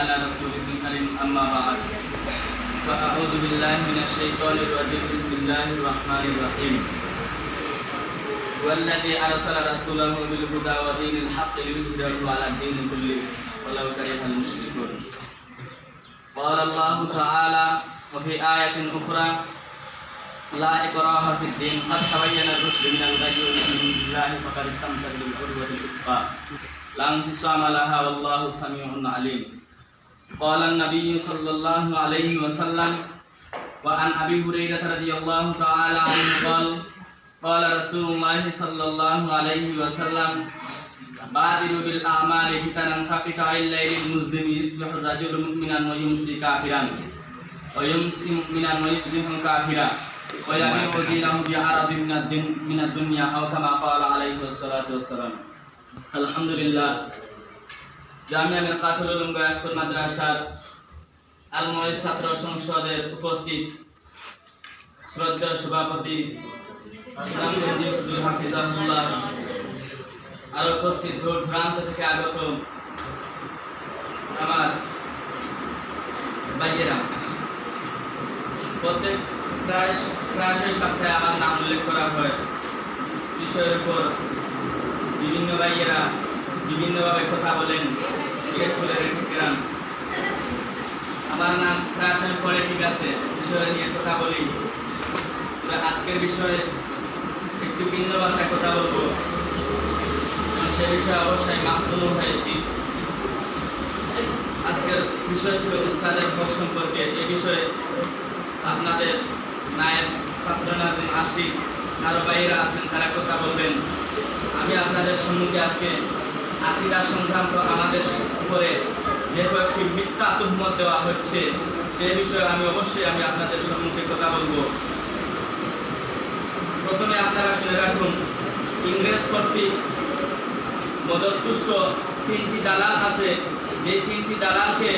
على رسوله الكريم أما بعد. فأعوذ بالله من الشيطان الرجيم. بسم الله الرحمن الرحيم. والذي أرسل رسوله بالهدى ودين الحق ليظهره على الدين كله ولو كره المشركون. قال الله تعالى وفي آية أخرى لا إكراه في الدين. قد تبين الرشد من الغي ومن الله فقد استمسك بالعروة الوثقى. لا انفصام لها والله سميع عليم. قال النبي صلى الله عليه وسلم وعن أبي هريرة رضي الله تعالى عنه قال قال رسول الله صلى الله عليه وسلم بادروا بالأعمال فتنا كقطع الليل المظلم يصبح الرجل مؤمنا ويمسي كافرا. ويمسي مؤمنا ويصبح كافرا. ويبيع دينه الدن من الدنيا أو كما قال عليه الصلاة والسلام. الحمد لله. জামিয়া মিরকাতুল উলুম গয়াসপুর মাদ্রাসার আলময় ছাত্র সংসদের উপস্থিত শ্রদ্ধেয় সভাপতি হাফিজাহুল্লাহ আর উপস্থিত দূর দূরান্ত থেকে আগত আমার ভাইয়েরা। প্রত্যেক প্রায় সপ্তাহে আমার নাম উল্লেখ করা হয়। বিষয়ের উপর বিভিন্ন ভাইয়েরা বিভিন্নভাবে কথা বলেন আমার নাম প্রায়শই পরে ঠিক আছে, বিষয় নিয়ে কথা বলি। আজকের বিষয়ে একটু ভিন্ন ভাষায় কথা বলব। সে বিষয়ে অবশ্যই মাহসুল হয়েছি। আজকের বিষয় ছিল উস্তাদের হক সম্পর্কে। এ বিষয়ে আপনাদের নায়েব ছাত্র নাজিম আশিক আরও বাইরা আছেন, তারা কথা বলবেন। আমি আপনাদের সম্মুখে আজকে আকিদা সংক্রান্ত আমাদের উপরে যে কয়েকটি মিথ্যা তুহমত দেওয়া হচ্ছে, সে বিষয়ে আমি অবশ্যই আমি আপনাদের সম্মুখে কথা বলব। প্রথমে আপনারা শুনে রাখুন, ইংরেজ কর্তৃক মদতপুষ্ট তিনটি দালাল আছে। যে তিনটি দালালকে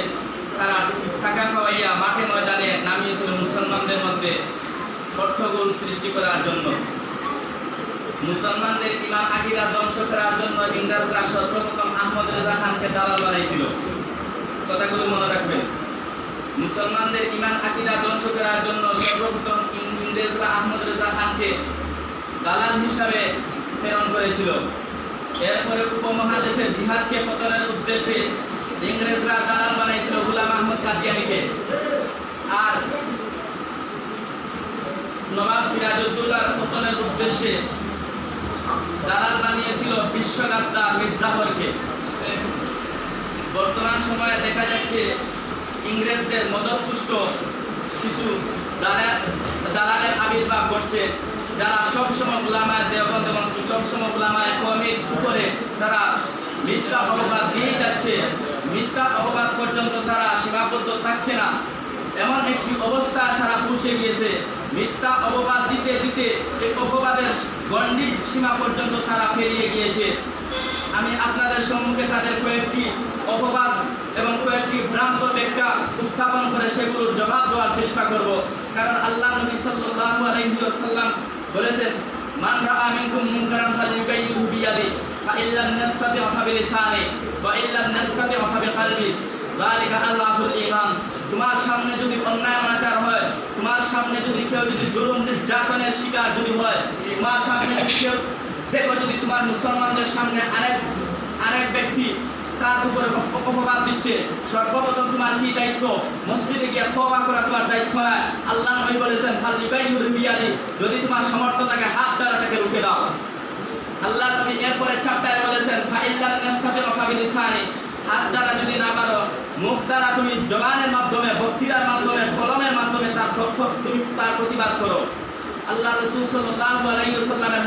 তারা টাকা খাওয়াইয়া মাঠে ময়দানে নামিয়েছিল মুসলমানদের মধ্যে হট্টগোল সৃষ্টি করার জন্য। মুসলমানদের ইমান আকিদা ধ্বংস করার জন্য ইংরেজরা সর্বপ্রথম আহমদ রেজা খানকে দালাল বানাইছিল। কথাগুলো মনে রাখবেন। মুসলমানদের ইমান আকিদা ধ্বংস করার জন্য সর্বপ্রথম ইংরেজরা আহমদ রেজা খানকে দালাল হিসাবে প্রেরণ করেছিল। এরপরে উপমহাদেশের জিহাদকে পতনের উদ্দেশ্যে ইংরেজরা দালাল বানাইছিল গুলাম আহমদ কাদিয়ানিকে। আর নবাব সিরাজউদ্দৌলার পতনের উদ্দেশ্যে দালাল বানিয়েছিল বিশ্বগাদ্দা মির্জাফরকে বর্তমান সময়ে দেখা যাচ্ছে ইংরেজদের মদতপুষ্ট কিছু দালালের আবির্ভাব ঘটছে। যারা সবসময় গুলামায় দেবন্দ এবং সবসময় গুলামায় কমির উপরে তারা মিথ্যা অপবাদ দিয়েই যাচ্ছে। মিথ্যা অপবাদ পর্যন্ত তারা সীমাবদ্ধ থাকছে না। এমন একটি অবস্থা তারা পৌঁছে গিয়েছে। মিথ্যা অপবাদ দিতে দিতে এই অপবাদের গণ্ডি সীমা পর্যন্ত তারা পেরিয়ে গিয়েছে। আমি আপনাদের সম্মুখে তাদের কয়েকটি অপবাদ এবং কয়েকটি ভ্রান্ত ব্যাখ্যা উত্থাপন করে সেগুলোর জবাব দেওয়ার চেষ্টা করব। কারণ আল্লাহ নবী সাল্লাল্লাহু আলাইহি ওয়াসাল্লাম বলেছেন, মান রাআ মিনকুম মুনকারান ফালইউগাইয়িরহু বিয়াদি, ফা ইল্লাম নাস্তাতি' ফা বিলিসানি, ওয়া ইল্লাম যালিকা আল্লাহুল তোমার সামনে যদি অন্যায় অনাচার হয়, তোমার সামনে যদি কেউ যদি জুলুম, নির্যাতনের শিকার যদি হয়, তোমার সামনে যদি কেউ, দেখো যদি তোমার মুসলমানদের সামনে আরেক আরেক ব্যক্তি তার উপরে অপবাদ দিচ্ছে, সর্বপ্রথম তোমার কি দায়িত্ব? মসজিদে গিয়ে তওবা করা তোমার দায়িত্ব হয় আল্লাহ নবী বলেছেন ফালিকাইহুর বিয়াদি যদি তোমার সামর্থ্য থাকে হাত দ্বারা তাকে রুখে দাও। আল্লাহ নবী এরপরে চ্যাপ্টারে বলেছেন, ফাইল্লাম নাস্তাতে ওয়াকাবিলিসানি হাত দ্বারা যদি না পারো, মুখ দ্বারা তুমি জবানের মাধ্যমে, বক্তৃতার মাধ্যমে, কলমের মাধ্যমে তার তুমি তার প্রতিবাদ করো। আল্লাহ রসুল আলাইহি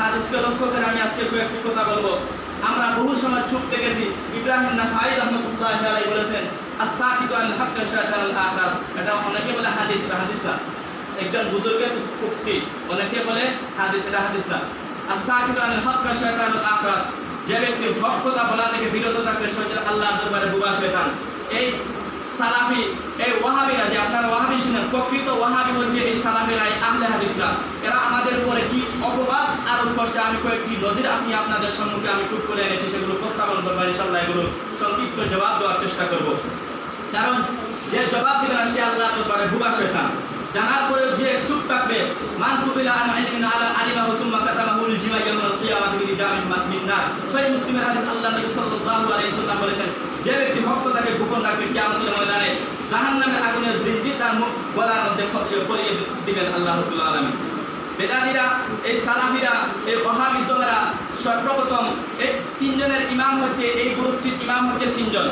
হাদিসকে লক্ষ্য করে আমি আজকে কয়েকটি কথা বলব। আমরা বহু সময় চুপ দেখেছি, ইব্রাহিম নাহাই রহমতুল্লাহ আলাই বলেছেন, আস-সাকিতু আল হাক্কা শায়তানুল আখরাস এটা অনেকে বলে হাদিস, এটা হাদিস না। একজন বুজুর্গের উক্তি, অনেকে বলে হাদিস, এটা হাদিস না। আস-সাকিতু আল হাক্কা শায়তানুল আখরাস যে ব্যক্তি কথা বলা থেকে বিরত থাকবে শয়তান আল্লাহর দরবারে বুবা শয়তান। এই সালাফি, এই ওয়াহাবিরা যে আপনারা ওয়াহাবি শুনেন প্রকৃত ওয়াহাবি হচ্ছে এই সালাফিরা এই আহলে হাদিসরা। এরা আমাদের উপরে কি অপবাদ আরোপ করছে আমি কয়েকটি নজির আপনি আপনাদের সম্মুখে আমি টুক করে এনেছি, সেগুলো উপস্থাপন করব ইনশাল্লাহ এগুলো সংক্ষিপ্ত জবাব দেওয়ার চেষ্টা করব। কারণ যে জবাব দিবে না সে আল্লাহ দরবারে ভুবা শয়তান। জানার পরেও যে চুপ থাকবে, মানসুবিল আন ইলমিন আলা আলিমা হুসুম্মা কাতামাহুল জিমা ইয়াউমাল কিয়ামাতি বিনিজামিন মিন নার। সহিহ মুসলিমের হাদিস আল্লাহ নবী সাল্লাল্লাহু আলাইহি সাল্লাম বলেছেন, যে ব্যক্তি কথাকে গোপন রাখবে কিয়ামতের ময়দানে, জাহান্নামের আগুনের জিন্দি তার মুখ গলার মধ্যে পরিয়ে দিবেন আল্লাহ রাব্বুল আলামিন। বেদাদিরা এই সালাফিরা, এই ওহাবিজমেরা সর্বপ্রথম এই তিনজনের ইমাম হচ্ছে, এই গ্রুপটির ইমাম হচ্ছে তিনজন।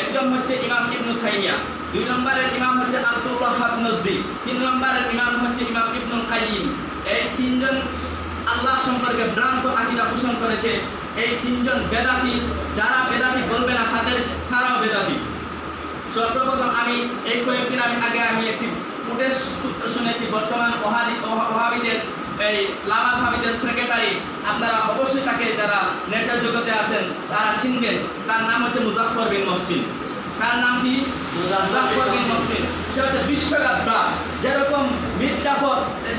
একজন হচ্ছে ইমাম ইবনু তাইমিয়া, দুই নম্বরের ইমাম হচ্ছে আব্দুল ওয়াহাব নজদি, তিন নম্বরের ইমাম হচ্ছে ইমাম ইবনুল কাইয়িম। এই তিনজন আল্লাহ সম্পর্কে ভ্রান্ত আকিদা পোষণ করেছে। এই তিনজন বেদাতি, যারা বেদাতি বলবে না, তাদের, তারাও বেদাতি। সর্বপ্রথম আমি, এই কয়েকদিন আমি আগে আমি একটি ফুটেজ শুনেছি বর্তমান ওহাদি ওহা- ওহাবিদের এই লামাজ হাবিদের সেক্রেটারি আপনারা অবশ্যই তাকে যারা নেটের জগতে আছেন তারা চিনবেন। তার নাম হচ্ছে মুজাফর বিন মহসিন। তার নাম কি? মুজাফর বিন মহসিন। সে হচ্ছে বিশ্বগাত্রা। যেরকম মির্জাফর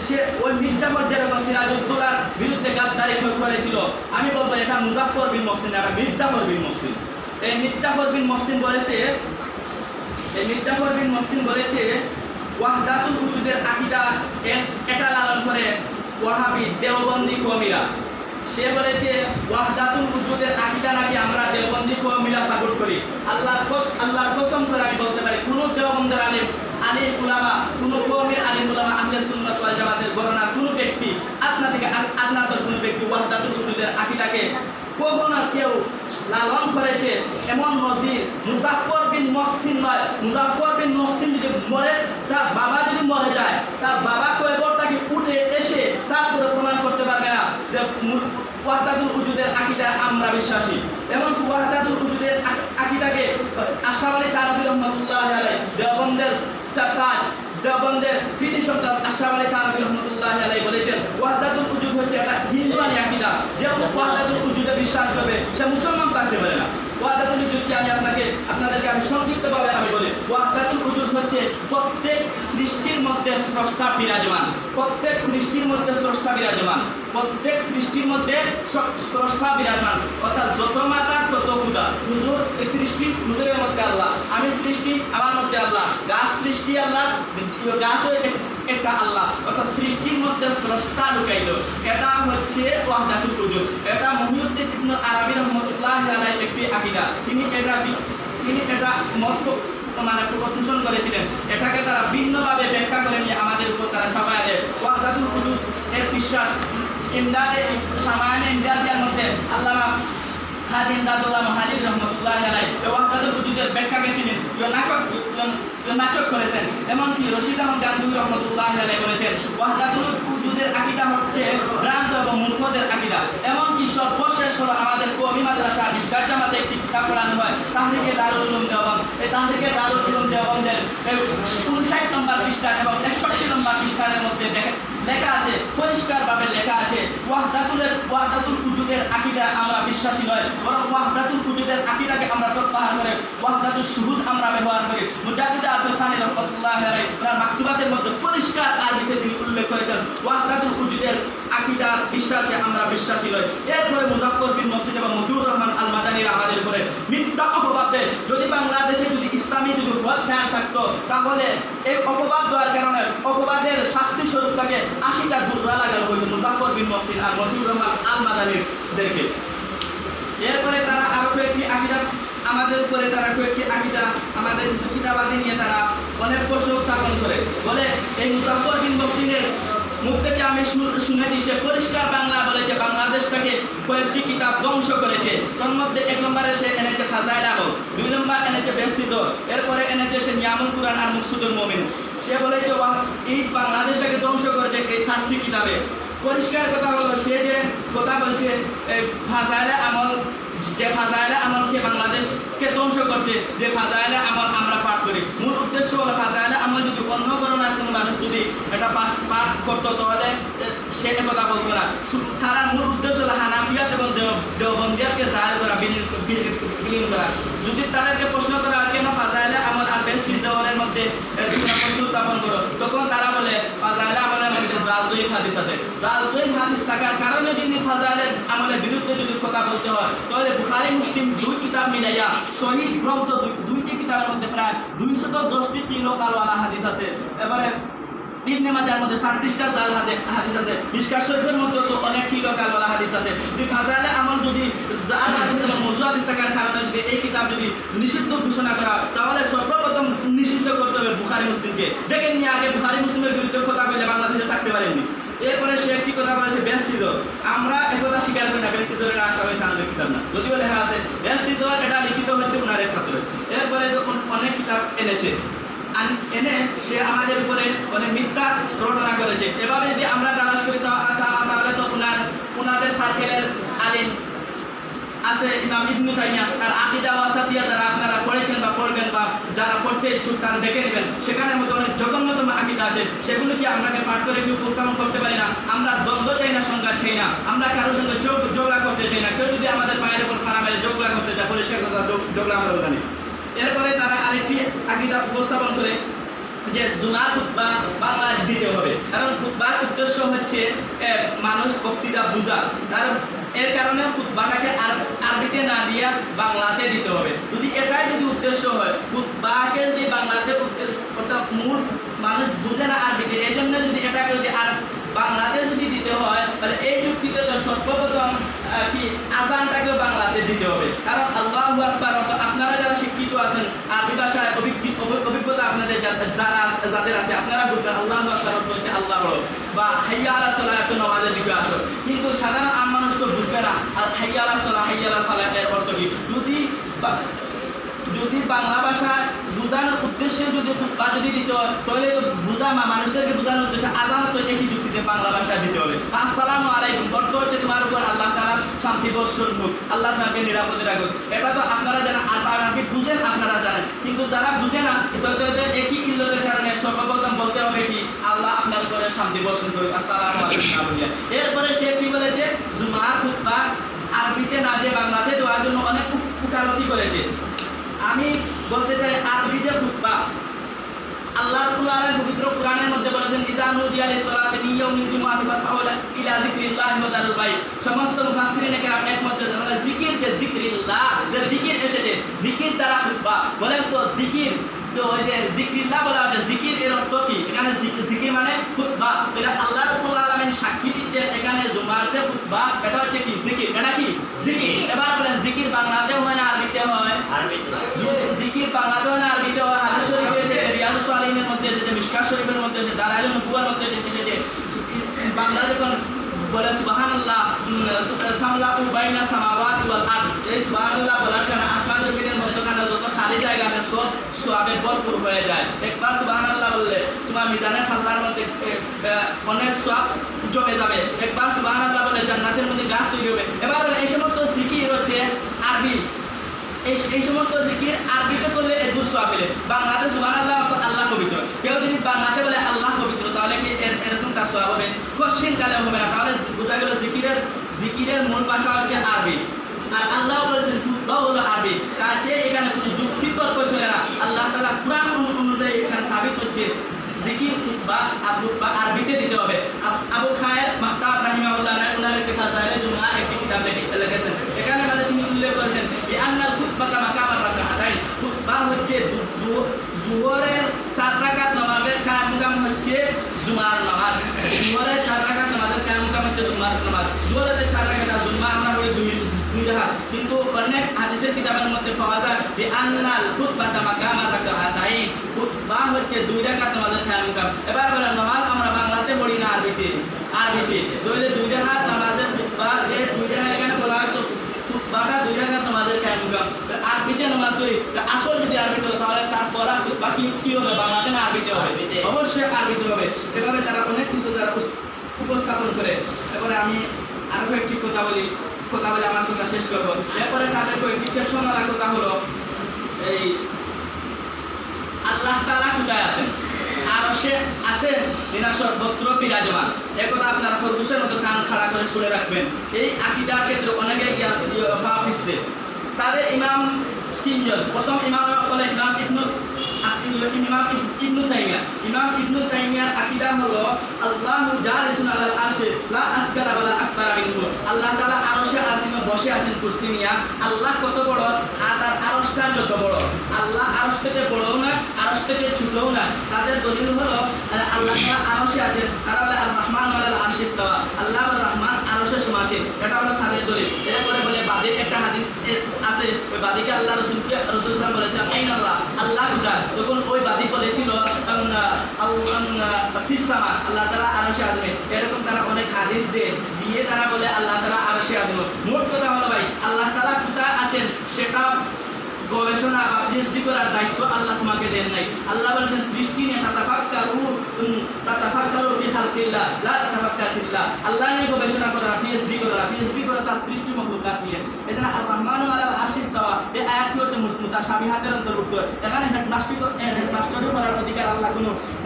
সে ওই মির্জাফর যেরকম সিরাজউদ্দৌলার বিরুদ্ধে গাদ্দারি করেছিল আমি বলব এটা মুজাফর বিন মহসিন এটা মির্জাফর বিন মহসিন। এই মির্জাফর বিন মহসিন বলেছে এই মির্জাফর বিন মহসিন বলেছে ওয়াহদাতুল উজুদের আকিদা এটা লালন করে ওয়াহাবি দেওবন্দি কমিরা সে বলেছে, ওয়াহদাতুল উজুদের আকিদা নাকি আমরা দেওবন্দি কমিরা সাপোর্ট করি? আল্লাহ আল্লাহর কসম করে আমি বলতে পারি, কোনো দেওবন্দের আলিম আলিম উলামা, কোনো কমির আলিম উলামা, আহলে সুন্নাত ওয়াল জামাতের গণনার কোনো ব্যক্তি আপনা থেকে আপনাদের কোনো ব্যক্তি ওয়াহদাতুল উজুদের আকিদাকে কখনো কেউ লালন করেছে। এমন নজির মুজাফর বিন মহসিন নয়। মুজাফর বিন মহসিন যদি মরে, তার বাবা যদি মরে যায়, তার বাবা কয়েবরটাকে উঠে এসে তারপরে প্রমাণ করতে পারবে না যে ওয়াহদাতুল উজুদের আকিদা আমরা বিশ্বাসী। এবং ওয়াহদাতুল উজুদের আকিদাকে আশরাফ আলী তানভী রহমতুল্লাহ আলাই দেওবন্দের দেওবন্দের সন্তান আশরাফ আলী বলেছেন, ওয়াহদাতুল উজুদ হচ্ছে একটা হিন্দুয়ানি আকিদা। যে ওয়াহদাতুল উজুদে বিশ্বাস করবে, সে মুসলমান থাকতে পারে না। ওয়াহদাতুল উজুদকে আমি আপনাকে, আপনাদেরকে আমি সংক্ষিপ্তভাবে আমি বলি ওয়াহদাতুল উজুদ হচ্ছে প্রত্যেক সৃষ্টির মধ্যে স্রষ্টা বিরাজমান। প্রত্যেক সৃষ্টির মধ্যে স্রষ্টা বিরাজমান। প্রত্যেক সৃষ্টির মধ্যে স্রষ্টা বিরাজমান। অর্থাৎ যত মাতা, তত হুদা। হুজুর, এই সৃষ্টি হুজুরের মধ্যে আল্লাহ। আমি সৃষ্টি, আমার মধ্যে আল্লাহ। গাছ সৃষ্টি আল্লাহ। গাছও একটা আল্লাহ। অর্থাৎ সৃষ্টির মধ্যে স্রষ্টা লুকাইল। এটা হচ্ছে ওয়াহদাতুল উজুদ এটা মহিউদ্দিন ইবনে আরবি রহমতুল্লাহ আলাইহির একটি আকীদা। তিনি এটা তিনি এটা মত মানে পোষণ করেছিলেন। এটাকে তারা ভিন্নভাবে ব্যাখ্যা করে নিয়ে আমাদের উপর তারা চাপায় দেয়। ওয়াহদাতুল উজুদ এর বিশ্বাস ইমদাদে সামান্য ইমদাদিয়ার মধ্যে আল্লামা হাজি ইমদাদুল্লাহ হাজির রহমতুল্লাহ আলাই ওয়াহদাতুল উজুদের ব্যাখ্যাকে তিনি নাটক করেছেন। এমনকি রশিদ আহমদ গান্ধী রহমতুল্লাহ আলাই বলেছেন ওয়াহদাতুল উজুদের আকিদা হচ্ছে ভ্রান্ত এবং মূর্খদের আকিদা। এমনকি সর্বশেষ হলো আমাদের কবি মাদ্রাসা বিশকার জামাতে একটি কিতাব পড়ানো হয়, তাহরিকে দারুল উলুম দেওয়ান এই তাহরিকে দারুল উলুম দেওয়ানদের উনষাট নম্বর পৃষ্ঠা এবং একষট্টি নম্বর পৃষ্ঠার মধ্যে দেখে লেখা আছে, পরিষ্কারভাবে লেখা আছে, ওয়াহদাতুলের ওয়াহদাতুল উজুদের আকিদা আমরা বিশ্বাসী নয়, বরং ওয়াহদাতুল উজুদের আকিদাকে আমরা প্রত্যাহার করে ওয়াহদাতুল শুহুদ আমরা ব্যবহার করি। মুজাহিদা আফসানি রহমতুল্লাহ আলাই তার মাকতুবাতের মধ্যে পরিষ্কার আরবিতে তিনি উল্লেখ করেছেন ওয়াহদাতুল উজুদের আকিদার বিশ্বাসে আমরা বিশ্বাসী নয় এরপরে মুজাফর বিন মসজিদ এবং মতিউর রহমান আল মাদানিরা আমাদের উপরে মিথ্যা অপবাদ যদি বাংলাদেশে যদি ইসলামী যদি ওয়ার্ল্ড ফ্যান থাকতো, তাহলে এই অপবাদ দেওয়ার কারণে অপবাদের শাস্তি স্বরূপ তাকে আশিটা দুর্রা লাগানো হইতো মুজাফর বিন মসজিদ আর মতিউর রহমান আল মাদানিরদেরকে এরপরে তারা আরও কয়েকটি আকিদা, আমাদের উপরে তারা কয়েকটি আকিদা, আমাদের কিছু কিতাবাদি নিয়ে তারা অনেক প্রশ্ন উত্থাপন করে। বলে এই মুজাফর বিন মসজিদের মুখ থেকে আমি শুনেছি, সে পরিষ্কার বাংলা বলেছে, বাংলাদেশটাকে কয়েকটি কিতাব ধ্বংস করেছে। তন্মধ্যে মধ্যে এক নম্বরে সে এনেছে ফাজাইল রাহ দুই নম্বর এনেছে বেস্তিজ এরপরে এনেছে সে নিয়ামুল কুরান আর মুকসুদুল মমিন। সে বলেছে এই বাংলাদেশটাকে ধ্বংস করেছে এই সাতটি কিতাবে। পরিষ্কার কথা হলো সে যে কথা বলছে ফাজাইলে আমল, যে ফাজাইলে আমলকে বাংলাদেশকে ধ্বংস করছে, যে ফাজাইলে আমল আমরা পাঠ করি। মূল উদ্দেশ্য হলো ফাজাইলে আমল যদি অন্য করোনার কোনো মানুষ যদি এটা পাঠ করতো, তাহলে সে কথা বলতো না। তারা মূল উদ্দেশ্য হলো হানাফিয়াত এবং দেও- দেওবন্দিয়াতকে জাহের করা, বিলীন করা। যদি তাদেরকে প্রশ্ন করা কেন ফাজাইলে আমল আর বেশি জওয়ারের মধ্যে প্রশ্ন উত্থাপন করো? তখন তারা বলে, ফাজাইলে মধ্যে জাল জয়ী জয়ীফ হাদিস আছে। জাল জয়ীফ হাদিস থাকার কারণে যদি ফাজালের আমলের বিরুদ্ধে যদি কথা বলতে হয়, তাহলে বুখারি, মুসলিম দুই কিতাব মিলাইয়া শহীদ গ্রন্থ দুই- দুইটি কিতাবের মধ্যে প্রায় দুইশত দশটি কিলো কালওয়ালা হাদিস আছে। এবারে ইবনে মাজার মধ্যে সাতত্রিশটা জাল হাদিস আছে। মিশকা শরীফের মধ্যে তো অনেক কিলো কালওয়ালা হাদিস আছে। যদি ফাজালে আমল যদি জাল হাদিস এবং মজু হাদিস থাকার কারণে যদি এই কিতাব যদি নিষিদ্ধ ঘোষণা করা তাহলে সর্বপ্রথম নিষিদ্ধ করতে হবে বুখারি মুসলিমকে। দেখেন নি আগে বুখারি মুসলিমের বিরুদ্ধে কথা বলে বাংলাদেশে থাকতে পারেননি। এরপরে সে একটি কথা বলেছে, ব্যস্তিত। আমরা একথা স্বীকার করি না, ব্যস্তিত আশা হয় তাদের কিতাব না। যদিও লেখা আছে, ব্যস্তিত, এটা লিখিত হচ্ছে ওনার ছাত্র এরপরে অনেক কিতাব এনেছে এনে সে আমাদের উপরে অনেক মিথ্যা রটনা করেছে। এভাবে যদি আমরা তালাশ করি তাহলে তো ওনার ওনাদের সার্কেলের আলিম আছে ইমাম ইবনু তাইমিয়া। তার আকিদা ওয়াসাতিয়া যারা আপনারা পড়েছেন বা পড়বেন বা যারা পড়তে ইচ্ছুক, তারা দেখে নেবেন। সেখানে মধ্যে অনেক জঘন্যতম আকিদা আছে। সেগুলো কি আমরাকে পাঠ করে কি উপস্থাপন করতে পারি না? আমরা দ্বন্দ্ব চাই না, সংঘাত চাই না। আমরা কারোর সঙ্গে যোগ ঝগড়া করতে চাই না। কেউ যদি আমাদের পায়ের উপর খানা মেরে ঝগড়া করতে যায় পরিষ্কার কথা ঝগড়া আমরা জানি এরপরে তারা আরেকটি আকিদা উপস্থাপন করে যে জুমার খুতবা বাংলায় দিতে হবে। কারণ খুতবার উদ্দেশ্য হচ্ছে মানুষ বক্তৃতা বোঝা। কারণ এর কারণে খুতবাটাকে আর, আরবিতে না দিয়া বাংলাতে দিতে হবে। যদি এটাই যদি উদ্দেশ্য হয়, খুতবাকে যদি বাংলাতে অর্থাৎ মূল মানুষ বুঝে না আরবিতে এই জন্য যদি এটাকে যদি আর বাংলাতে যদি দিতে হয়, তাহলে এই যুক্তিতে তো সর্বপ্রথম কি আজানটাকেও বাংলাতে দিতে হবে। কারণ আল্লাহ আকবার আপনারা যারা শিক্ষিত আছেন, আরবি ভাষায় অভিজ্ঞ অভিজ্ঞতা আপনাদের যারা যাদের আছে, আপনারা বুঝবেন আল্লাহ আকবার হচ্ছে আল্লাহ বড়। বা হাইয়া আলা সলা একটু নামাজের দিকে আসো। কিন্তু সাধারণ আম মানুষ তো বুঝবে না, আর হাইয়া আলা সলা হাইয়া আলা ফালা এর অর্থ কি? যদি যদি বাংলা ভাষা বোঝানোর উদ্দেশ্যে যদি বা যদি দিতে হয়, তাহলে বোঝা মানুষদেরকে বোঝানোর উদ্দেশ্যে আজান তো একই যুক্তিতে বাংলা ভাষায় দিতে হবে। আসসালামু আলাইকুম, অর্থ হচ্ছে তোমার উপর আল্লাহ তালার শান্তি বর্ষণ হোক, আল্লাহ তোমাকে নিরাপদে রাখুক। এটা তো আপনারা জানেন, আর আরবি বুঝেন আপনারা জানেন। কিন্তু যারা বুঝে না একই ইল্লতের কারণে সর্বপ্রথম বলতে হবে কি, আল্লাহ আপনার উপরে শান্তি বর্ষণ করুক। আসসালামু এরপরে সে কি বলেছে? জুমা খুতবা আরবিতে না দিয়ে বাংলাতে দেওয়ার জন্য অনেক উক- উকালতি করেছে। আমি বলতে চাই, আরবি যে খুতবা আল্লাহ রাব্বুল আলামিন পবিত্র কোরআনের মধ্যে বলেছেন ইজানু দিয়ালি সলাতে ইয়াউমিল জুমআতি ফাসাউলা ইলা যিকরিল্লাহ ওয়া দারুল বাই সমস্ত মুফাসসিরিন কেরাম একমত যে মানে জিকির যে যিকরিল্লাহ যে জিকির এসেছে জিকির দ্বারা খুতবা বলেন তো জিকির তো ওই যে যিকরিল্লাহ বলা হচ্ছে জিকির এর অর্থ কি? এখানে জিক- জিকির মানে খুতবা। এটা আল্লাহ রাব্বুল আলামিন সাক্ষী দিচ্ছেন এখানে জুমার যে খুতবা এটা হচ্ছে কি? জিকির এটা কি? জিকির এবার বলেন জিকির বাংলাতে হয় না আরবিতে হয়? জিকির বাংলাতেও মিশকাত শরীফের মধ্যে এসেছে দালাইলুন নবুয়ার মধ্যে এসেছে বাংলা যখন বলে সামাওয়াতি ওয়াল এই সুবহানাল্লাহ বলার কারণে আসমান জমিনের মধ্যখানে যত খালি জায়গা আছে, সব সোয়াবে ভরপুর হয়ে যায়। একবার সুবহানাল্লাহ বললে, তোমার মিজানের পাল্লার মধ্যে অনেক সোয়াব জমে যাবে। একবার সুবহানাল্লাহ বলে জান্নাতের মধ্যে গাছ তৈরি হবে। এবার এই সমস্ত জিকির হচ্ছে আরবি। এই সমস্ত জিকির আরবিতে করলে এর দুঃ সোয়াব মিলে বাংলাতে সুবাহ আল্লাহ আল্লাহ পবিত্র। কেউ যদি বাংলাতে বলে আল্লাহ পবিত্র, তাহলে কি এর- এরকম তার সোয়াব হবে? কোশ্চিন কালে হবে না। তাহলে বোঝা গেল জিকিরের জিকিরের মূল ভাষা হচ্ছে আরবি। আর আল্লাহ বলেছেন খুতবাও হলো আরবি। তাতে এখানে কোনো যুক্তি তর্ক চলে না? আল্লাহ তাআলা কোরআন অনুযায়ী এখানে সাবিত হচ্ছে জিকির খুতবা, আর খুতবা আরবিতে দিতে হবে। আবু খায়ের মাহতাব রাহিমাহুল্লাহ, ওনার একটি ফাজাইলে জুমআ একটি কিতাব লিখে- লিখেছেন। এখানে মানে তিনি উল্লেখ করেছেন যে আন্নাল মুকাম মুকাম দুই দুই রাকাত। কিন্তু অনেক হাদিসের কিতাবের মধ্যে পাওয়া যায় যে আন্নাল খুতবাতা মাকামার রাকাতাইন খুতবা হচ্ছে দুই রাকাত নামাজের কায়াম মুকাম এবার বলেন, নামাজ আমরা বাংলাতে পড়ি না আরবিতে? আরবিতে। তাহলে দুই রাকাত নামাজের খুতবা যে দুই রাকাত এখানে বলা হয় খুতবাটা দুই রাকাত নামাজের কায়াম মুকাম আরবিতে নামাজ পড়ি আসল যদি আরবিতে হয় তাহলে তার পড়া বাকি কি হবে? বাংলাতে না আরবিতে হবে? অবশ্যই আরবিতে হবে। এভাবে তারা অনেক কিছু তারা উপস্থাপন করে। এরপরে আমি আরও কয়েকটি কথা বলি কথা বলে আমার কথা শেষ করব। এরপরে তাদের কয়েকটি টেপসমালা কথা হলো এই আল্লাহ তাআলা কোথায় আছেন আর সে আছেন এরা সর্বত্র বিরাজমান। একথা আপনারা খরগোশের মতো কান খাড়া করে শুনে রাখবেন। এই আকিদার ক্ষেত্রে অনেকে গিয়া- গিয়া- পা পিছতে তাদের ইমাম তিনজন প্রথম ইমাম ইমাম ইবনু ইমাম ইবনু তাইমিয়া ইমাম ইবনু তাইমিয়ার আল্লাহু জালিসুন আলাল আরশে লা আসগারা মিনহু আল্লাহ তাআলা আরশে আজিমে বসে আছেন কুরসি নিয়া আল্লাহ কত বড় আর আরশটা যত বড় আল্লাহ আরশ থেকে বড়ও না আরশ থেকে ছোটও না তাদের দলিল হলো আল্লাহ তাআলা আরশে আছেন আর রহমান আলাল আরশি আল্লাহ আর রহমান আরশে সমাছে এটা হলো তাদের দলিল। এরপরে বলে বাদীর একটা হাদিস আছে ওই বাদীকে আল্লাহ রসুল রসুল সাল্লাম বলেছেন আইন আল্লাহ আল্লাহ কোথায় তখন ওই বাদী বলেছিল ফিসামা আল্লাহ তারা আরশে আজমে এরকম তারা অনেক হাদিস দিয়ে দিয়ে তারা বলে আল্লাহ তারা আরশে আজমে মোট কথা হলো ভাই আল্লাহ তারা কোথায় আছেন সেটা গবেষণা বা পিএইচডি করার দায়িত্ব আল্লাহ তোমাকে দেন নাই। আল্লাহ বলেছেন সৃষ্টি উম,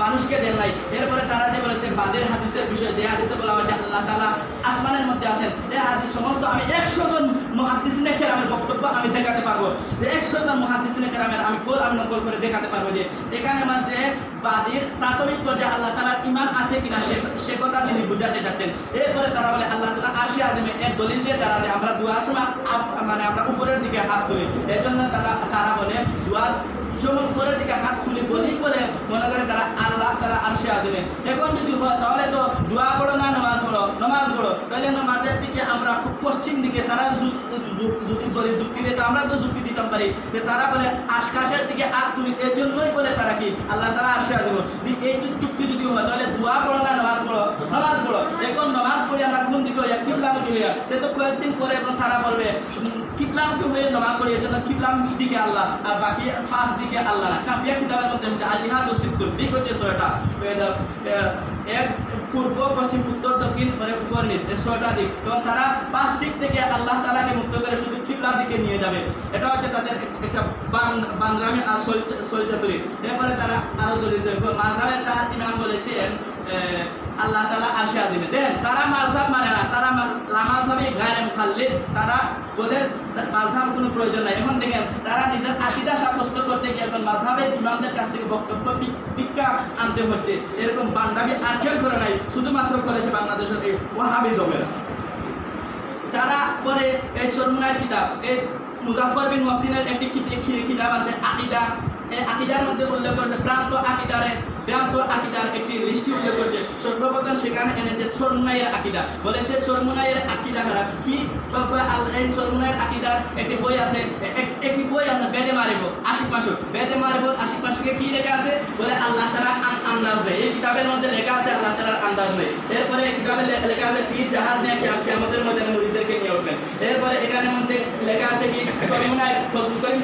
মানুষকে দেন নাই। এরপরে তারা যে বলেছে বাদের হাদিসের বিষয়ে যে হাদিসে বলা হয়েছে, আল্লাহ তাআলা আসমানের মধ্যে আছেন। এই হাদিস সমস্ত আমি একশো জন মহাদিসিনে কেরামের বক্তব্য আমি দেখাতে পারব। যে একশো জন মহাদিসিনে কেরামের আমি কোর আমি নকল করে দেখাতে পারব যে, এখানে আমার যে বাদীর প্রাথমিক পর্যায়ে আল্লাহ তালার ইমান আছে কিনা সে সে কথা তিনি বুঝাতে চাচ্ছেন এরপরে তারা বলে, আল্লাহ তালা আসে এর দলিল দিয়ে তারা আমরা দুয়ার সময় মানে আমরা উপরের দিকে হাত তুলি। এই জন্য তারা তারা বলে, দুয়ার যখন উপরের দিকে হাত তুলি বলি বলে মনে করে তারা আল্লাহ তারা আসে আজমে এখন যদি হয়, তাহলে তো দোয়া পড়ো না, নামাজ নামাজ পড়ো। তাহলে নামাজের দিকে আমরা খুব পশ্চিম দিকে তারা যু- যু- যদি বলে যুক্তি দিত আমরা তো যুক্তি দিতাম পারি। যে তারা বলে আশকাশের দিকে হাত তুলি এই জন্যই বলে তারা কি? আল্লাহ তারা আজমে যদি এই যদি যুক্তি যদি হয় তাহলে দোয়া পড়ো না নামাজ পড়ো। নামাজ পড়ো। এখন নামাজ পড়ে আমরা কোন দিকে হইয়া কিবলামুখী হইয়া সে তো কয়েকদিন পরে এখন তারা বলবে উম, কিবলামুখী হয়ে নামাজ পড়ি এই জন্য কিবলাম দিকে আল্লাহ আর বাকি পাঁচ দিকে আল্লাহ না। কাপিয়া কিতাবের মধ্যে হচ্ছে আলিহাদ ও সিদ্ধ দিক হচ্ছে ছয়টা। এক পূর্ব পশ্চিম উত্তর দক্ষিণ মানে নিচ এই ছয়টা দিক। এবং তারা পাঁচ দিক থেকে আল্লাহ তালাকে মুক্ত করে শুধু কিবলার দিকে নিয়ে যাবে। এটা হচ্ছে তাদের এক- একটা বাংলামি আর সৈতাতুরি এরপরে তারা আরও দলিত মাঝরামে চার ইমাম বলেছেন আল্লাহ তালা দেন তারা মানে না, তারা গায়ে তারা বলে কোনো প্রয়োজন নাই। এখন দেখেন, তারা নিজের সাব্যস্ত করতে গিয়ে এখন ইমামদের কাছ থেকে বক্তব্য ভিক্ষা আনতে হচ্ছে। এরকম বান্দাবি আর কেউ করে নাই, শুধুমাত্র করেছে বাংলাদেশের এই ওয়াহাবি তারা পরে এই চরমুনার কিতাব, এই মুজাফর বিন মসিনের একটি কিতাব আছে আকিদা। এই আকিদার মধ্যে উল্লেখ করেছে, প্রান্ত আকিদারে প্রান্ত আকিদার একটি লিস্টি উল্লেখ করেছে। সর্বপ্রথম সেখানে এনেছে আকিদা। বলেছে চরমুনাইয়ের আকিদা কি? এই চরমুনাইয়ের আকিদার একটি বই আছে। একটি বই আছে, বেদে মারিব, আশিক মাসুক বেদে মারিব, আশিক মাসুকে কি লেখা আছে? বলে আল্লাহ তারা আন্দাজ নেই। এই কিতাবের মধ্যে লেখা আছে আল্লাহ তালার আন্দাজ নেই। এরপরে কিতাবে লেখা আছে, পীর জাহাজ নিয়ে আমাদের মধ্যে নিয়ে উঠবেন। এরপরে এখানে মধ্যে লেখা আছে কি?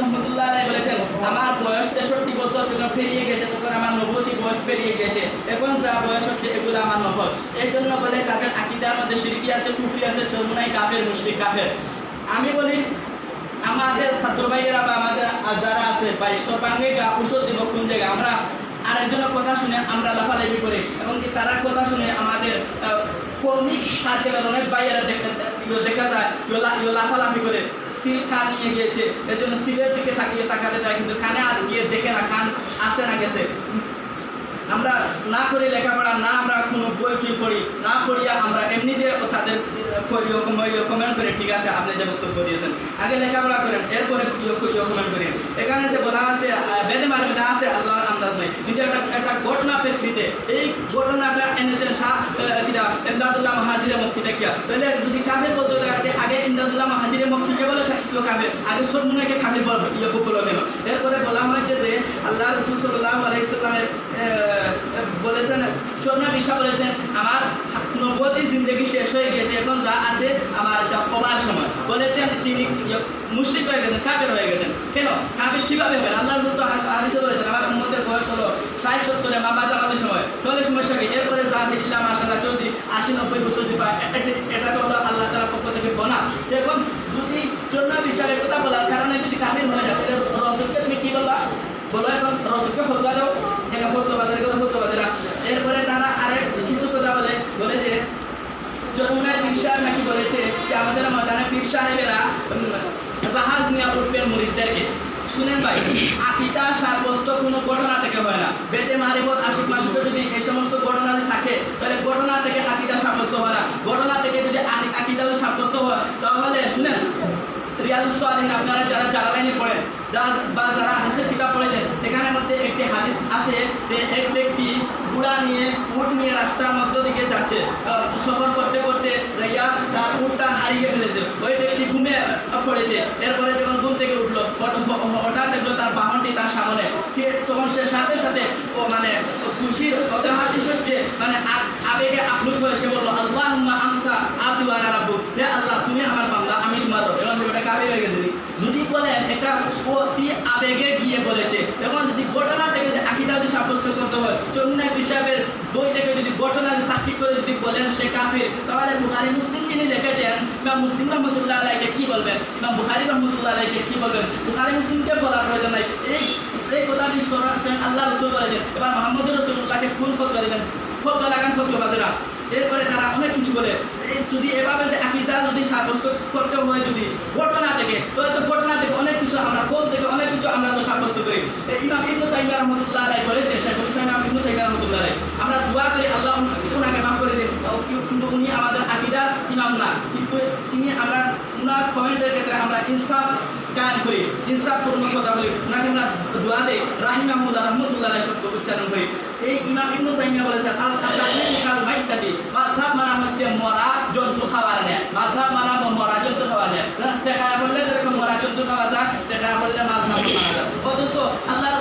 রহমতুল্লাহ আলাই বলেছেন আমার বয়স তেষট্টি বছর যখন পেরিয়ে গেছে তখন আমার নবতী বয়স পেরিয়ে গেছে। এখন যা বয়স হচ্ছে এগুলো আমার নফল। এই জন্য বলে তাদের আকিদার মধ্যে সিরিকি আছে কুফরি আছে চর্মনাই কাফের মুশরিক কাফের। আমি বলি আমাদের ছাত্র ভাইয়েরা বা আমাদের যারা আছে বা সর্বাঙ্গে গা ঔষধ দিব কোন জায়গায়? আমরা আরেকজনের কথা শুনে আমরা লাফালাফি করি। এবং কি তারা কথা শুনে আমাদের আহ, কর্মিক সার্কেলের অনেক বাইরে দেখা ইয়ে দেখা যায় ইয়ে লাফালাফি করে। সিল কান নিয়ে গিয়েছে, এর জন্য সিলের দিকে থাকিয়ে তাকাতে যায় কিন্তু কানে আর গিয়ে দেখে না, কান আসে না গেছে। আমরা না করে লেখাপড়া, না আমরা কোনো বই টই পড়ি, না পড়িয়া আমরা এমনি যে তাদের কমেন্ট করে ঠিক আছে, আপনি যে বক্তব্য দিয়েছেন। আগে লেখাপড়া করেন, এরপরে কমেন্ট করেন এখানে যে বলা আছে বেদে মার মধ্যে আছে, আল্লাহর আন্দাজ নেই। কিন্তু একটা একটা ঘটনা প্রেক্ষিতে, এই ঘটনাটা এনেছেন শাহ ইমদাদুল্লাহ মাহাজিরে মক্কি দেখিয়া। তাহলে যদি কাফের বলতে থাকে আগে ইমদাদুল্লাহ মাহাজিরে মক্কিকে বলে ইয়ে কাফের, আগে সরমুনাকে কাফের বলবে ইয়ে বলো এরপরে বলা হয়েছে যে, আল্লাহ রসুল সাল্লাহ আলাইসাল্লামের বলেছেন চর্মা বিশা বলেছেন, আমার নব্বই জিন্দগি শেষ হয়ে গিয়েছে, এখন যা আছে আমার একটা অবার সময়। বলেছেন, তিনি মুশ্রিক হয়ে গেছেন, কাফের হয়ে গেছেন। কেন? কাফের কীভাবে হবে? আল্লাহ তো আদিসে বলেছেন, আমার উন্মতের বয়স হলো ষাট, সত্তরে মা বাজা আমাদের সময়। তাহলে সমস্যা কি? এরপরে যা আছে, ইল্লা মাসাল্লাহ যদি আশি, নব্বই বছর যদি পায়, এটা তো হলো আল্লাহ তালার পক্ষ থেকে বোনাস। এখন যদি চন্দ্র বিচারের কথা বলার কারণে যদি কাফের হয়ে যায় তাহলে রসুলকে তুমি কি বলবা শুনেন ভাই, আকিদা সাব্যস্ত কোনো ঘটনা থেকে হয় না। বেদে মারিফত, আশিক মাসুকে যদি এই সমস্ত ঘটনা থাকে, তাহলে ঘটনা থেকে আকিদা সাব্যস্ত হয় না। ঘটনা থেকে যদি আকি- আকিদা সাব্যস্ত হয়, তাহলে শুনেন রিয়াজুস সালিহিন, আপনারা যারা পড়েন, যারা বা যারা হাদিসের কিতাব পড়েছেন, এখানের মধ্যে একটি হাদিস আছে যে এক ব্যক্তি ঘোড়া নিয়ে উট নিয়ে রাস্তার মধ্য দিকে যাচ্ছে। সফর করতে করতে রাইয়া তার উটটা হারিয়ে ফেলেছে। ওই ব্যক্তি ঘুমে পড়েছে। এরপরে যখন ঘুম থেকে উঠল, হঠাৎ- দেখল তার বাহনটি তার সামনে। সে তখন সে সাথে সাথে ও মানে খুশির হাদিস হচ্ছে মানে আবেগে আপ্লুত হয়ে সে বলল আল্লাহ আন্তা আব্দু আনা রাব্বুক। হে আল্লাহ, তুমি আমার বান্দা, আমি তোমার রব। এবং সেটা কাবির হয়ে গেছে। যদি বলেন এটা অতি আবেগে গিয়ে বলেছে এবং যদি ঘটনা থেকে যে আকিদা যদি সাব্যস্ত করতে হয় চন্নাই হিসাবের বই থেকে যদি ঘটনা যদি তাকিদ করে যদি বলেন সে কাফির, তাহলে বুখারি মুসলিম যিনি লিখেছেন, বা মুসলিম রহমতুল্লাহ আলাইকে কি বলবেন? বা বুখারি রহমতুল্লাহ আলাইকে কি বলবেন? বুখারি মুসলিমকে বলার প্রয়োজন নাই। এই কথাটি সরাসরি আল্লাহ রসুল বলেছেন এবার মোহাম্মদ রসুল্লাহকে কোন ফতোয়া দিবেন। ফতোয়া লাগান ফতোয়াবাদেরা এরপরে তারা অনেক কিছু বলে। যদি এভাবে যে আকিদা যদি সাব্যস্ত করতে হয় যদি, ঘটনা থেকে তো ঘটনা থেকে অনেক কিছু আমরা, কোন থেকে অনেক কিছু আমরা তো সাব্যস্ত করি। ইমাম ইবনু তাইমিয়া রহমতুল্লাহ আলাই বলেছে শেখুল ইসলাম ইমাম ইবনু তাইমিয়া রহমতুল্লাহ আলাই আমরা দোয়া করি আল্লাহ ওনাকে মাফ করে দিন। কিন্তু উনি আমাদের আকিদার ইমাম না। কিন্তু তিনি আমরা, উনার কমেন্টের ক্ষেত্রে আমরা ইনসাফ কায়েম করে। ইনসাফ পূর্ণ কথা বলে। ওনাকে আমরা দোয়া দেই রাহিমাহুল্লাহ রহমতুল্লাহ শব্দ উচ্চারণ করে। এই ইমাম ইবনু তাইমিয়া বলেছেন, আল তাহলিল কাল মাইতাদি হচ্ছে মরা জন্তু খাবার নেয় মাযহাব মানে মরা জন্তু খাবার নেয় দেখা বললে যেরকম মরা জন্তু খাওয়া যায়, দেখা বললে মাযহাব মানা যায়। অথচ আল্লাহ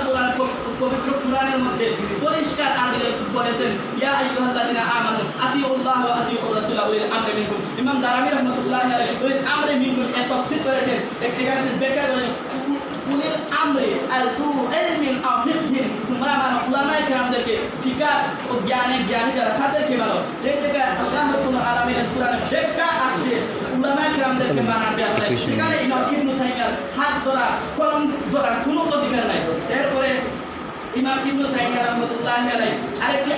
পবিত্র কুরআনের মধ্যে পরিষ্কার আরবিতে বলেছেন ইয়া আইয়ুহাল্লাযিনা আমানু আতিউল্লাহ ওয়া আতিউর রাসূলা উলিল আমরি মিনকুম। ইমাম দারামি রাহমাতুল্লাহি আলাইহি আমরি মিনকুম এর তাফসীর করেছেন এখানে করেছেন উলিল আমরি আল তু ইলমিন আও ফিকহিন তোমরা মানো উলামায়ে কেরামদেরকে ফিকাহ ও জ্ঞানে জ্ঞানী যারা তাদেরকে মানো। যে জায়গায় আল্লাহ রাব্বুল আলামিনের কুরআনে ব্যাখ্যা আসছে উলামায়ে কেরামদেরকে মানার ব্যাপারে সেখানে ইমাম ইবনু তাইমিয়ার হাত ধরা কলম ধরার কোনো অধিকার নাই। এরপরে ইমাম ইবনু তাইমিয়া রাহমাতুল্লাহি আলাইহি আরেকটি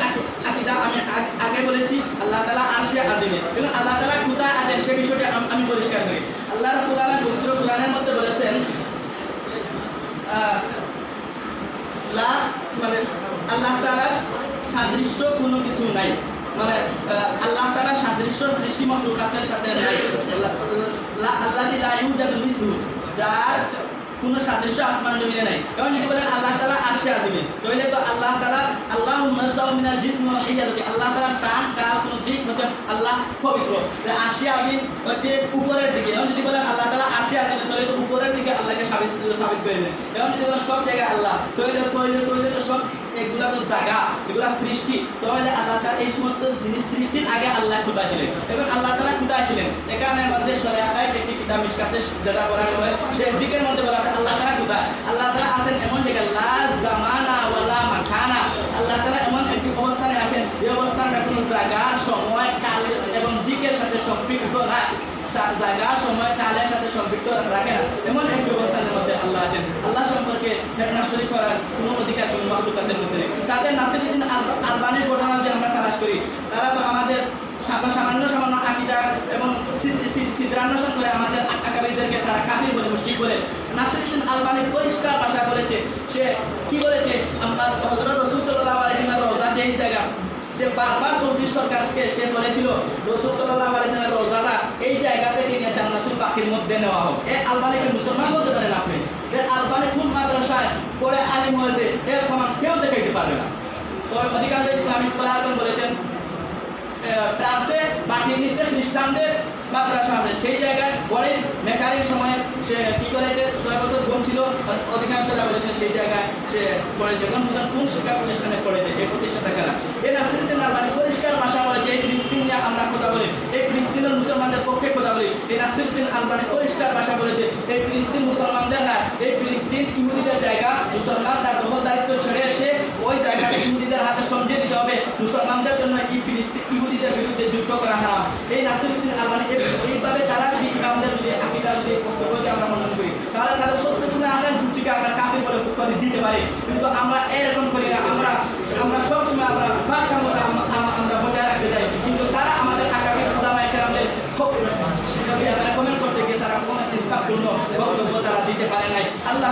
আকীদা আমি আগে বলেছি আল্লাহ তাআলা আরশে আজিমে এবং আল্লাহ তাআলা কোথায় আছেন সে বিষয়টি আমি পরিষ্কার করি আল্লাহ রাব্বুল আলামিন পবিত্র কোরআনের মধ্যে বলেছেন লা মানে আল্লাহ তাআলার সাদৃশ্য কোনো কিছু নাই মানে আল্লাহ তাআলার সাদৃশ্য সৃষ্টি মখলুকাতের সাথে ইউজাদু মিসলুহু যার কোনো সাদৃশ্য আসমান জমিনে নাই। এবং যদি বলেন, আল্লাহ তালা আরশে আজিমে। তাহলে তো আল্লাহ তালা আল্লাহ আল্লাহ তালা স্থান কাল কোনো দিক হতে আল্লাহ পবিত্র। হচ্ছে উপরের দিকে। এবং যদি বলেন আল্লাহ আজিমে তাহলে তো উপরের দিকে আল্লাহকে সাবিত সাবিত করে এবং যদি বলেন সব জায়গায় আল্লাহ তো সব এগুলা তো জায়গা, এগুলা সৃষ্টি, তাহলে আল্লাহ তাআলা এই সমস্ত জিনিস সৃষ্টির আগে আল্লাহ ছিলেন? এবং আল্লাহ তাআলা খুদা ছিলেন? এখানে মধ্যে শরিয়াতে একটি কিতাব যেটা হয় শেষ দিকের মধ্যে বলা আল্লাহ খুদা আল্লাহ তাআলা আছেন এমন জায়গায়, লা জামানা ওয়ালা মাকানা আল্লাহ তাআলা এমন একটি অবস্থানে আছেন যে অবস্থানটা কোনো জায়গা, সময়, কাল এবং দিকের সাথে সম্পৃক্ত না। জায়গা, সময়, কালের সাথে সম্পৃক্ত রাখে না। এমন একটি অবস্থানের মধ্যে আল্লাহ আছেন। আল্লাহ সম্পর্কে ফেরনাশরি করার কোনো অধিকার কোনো মাহলুকাতের মধ্যে নেই। তাদের নাসিরুদ্দিন আল- আলবানির ঘটনা যে আমরা তালাশ করি, তারা তো আমাদের সামান্য সামান্য আকিদা এবং সিদ- সিদ- সিদ্ধান্বেষণ করে আমাদের আকাবিরদেরকে তারা কাফির বলে মুশরিক বলে। নাসিরুদ্দিন আলবানি পরিষ্কার ভাষা বলেছে, সে কি বলেছে? আমরা হযরত রাসূল আলাইহি ওয়াসাল্লাম রোজা যেই জায়গা সে বারবার সৌদি সরকারকে সে বলেছিল, রসুল সাল্লাহ আলিসের রোজাটা এই জায়গা থেকে নিয়ে জান্নাতুল পাখির মধ্যে নেওয়া হোক। এ আলবানিকে মুসলমান বলতে পারেন আপনি? যে আলবানি কোন মাদ্রাসায় পড়ে আলিম হয়েছে এর প্রমাণ কেউ দেখাইতে পারবে না। অধিকাংশ ইসলামী স্কলারগণ বলেছেন ফ্রান্সে মাটির নিচে খ্রিস্টানদের মাদ্রাসা আছে। সেই জায়গায় পরে মেকারির সময় সে কি করেছে? ছয় বছর ঘুম ছিল অধিকাংশরা বলেছেন সেই জায়গায় সে পড়েছে কোন বুঝেন কোন শিক্ষা প্রতিষ্ঠানে পড়েছে এই প্রতিষ্ঠানটা কেনা এই নাসিরুদ্দিন আলবানি পরিষ্কার ভাষা বলেছে, এই ফিলিস্তিন নিয়ে আমরা কথা বলি, এই ফিলিস্তিনের মুসলমানদের পক্ষে কথা বলি, এই নাসিরুদ্দিন আলবানি পরিষ্কার ভাষা বলেছে, এই ফিলিস্তিন মুসলমানদের না, এই ফিলিস্তিন ইহুদিদের জায়গা, মুসলমান তার দখলদারিত্ব ছেড়ে ওই জায়গাটা ইহুদিদের হাতে সমঝে দিতে হবে। মুসলমানদের জন্য এই ফিলিস্তিন ইহুদিদের বিরুদ্ধে যুদ্ধ করা হারাম। এই নাসিরুদ্দিন আলবানি এই- এইভাবে তারা যদি ইমামদের যদি আকিদা যদি বক্তব্যকে আমরা মনন করি, তাহলে তাদের সত্য তুলে আকাশ দৃষ্টিকে আমরা কাফির করে উৎপাদি দিতে পারি। কিন্তু আমরা এরকম করি না। আমরা আমরা সবসময় আমরা ভারসাম্যতা আম- আম- আমরা বজায় রাখতে চাই। কিন্তু তারা আমাদের আকাবির উলামা একরামদের খুব তারা কমেন্ট করতে গিয়ে তারা কোনো ইনসাফপূর্ণ বক্তব্য তারা দিতে পারে নাই। আল্লাহ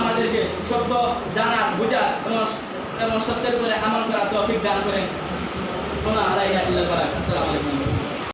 আমাদেরকে সত্য জানার, বোঝার এবং সত্যের উপরে আমল করার তৌফিক দান করেন। আলাইকুম।